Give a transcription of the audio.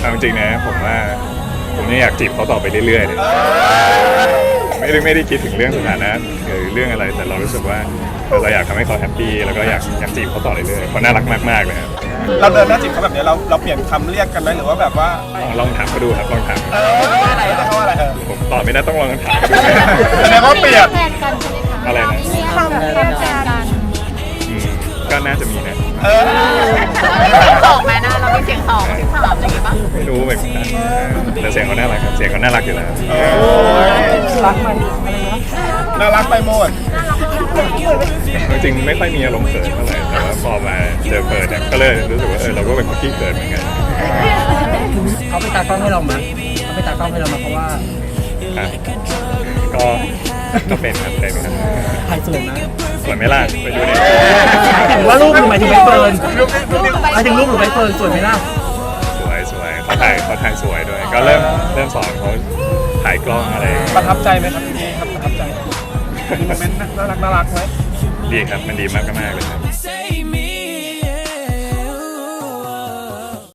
เอาจริงๆนะผมว่าผมยังอยากจีบเขาต่อไปเรื่อยๆเลยไม่ได้ไม่ได้คิดถึงเรื่องสถานะหรือเรื่องอะไรแต่เรารู้สึกว่าเออเราอยากทำให้เขาแฮปปี้แล้วก็อยากอยากจีบเขาต่อเรื่อยๆเขาน่ารักมากๆเลยครับเราเดินหน้าจีบเขาแบบนี้เราเราเปลี่ยนคำเรียกกันไหมหรือว่าแบบว่าลองลองถามเขาดูครับลองถามเอออะไรเขาว่าอะไรเออผมตอบไม่ได้ต้องลองถามเขาดูแสดงว่าเปลี่ยนแฟนกันใช่ไหมคะอะไรนะมีคำแบบแฟนกันอืมก็น่าจะมีนะเออ รู้เหมือนกันแต่เสียงเขาน่ารักครับเสียงเขาน่ารักอยู่แล้วรักมันน่ารักไปหมดจริงๆไม่ค่อยมีอารมณ์เขินเท่าไหร่แต่ว่าพอมาเจอเปิดเนี่ยก็เลยรู้สึกว่าเออเราก็เป็นคนที่เขินเหมือนกันเขาไปตากล้องให้เราไหมเขาไปตากล้องให้เรามาเพราะว่าครับก็ก็เป็นครับเป็นครับถ่ายสวยนะสวยไหมล่ะไปดูดิหมายถึงว่ารูปหรือหมายถึงใบเฟิร์นหมายถึงรูปหรือใบเฟิร์นสวยไหมล่ะสวยสวย เขาถ่ายเขาถ่ายสวยด้วย ก็เริ่มเริ่มสอนเขาถ่ายกล้องอะไร ประทับใจไหมครับพี่ครับประทับใจมีโมเมนต์น่ารักน่ารักไหมดีครับมันดีมากมากๆเลยครับ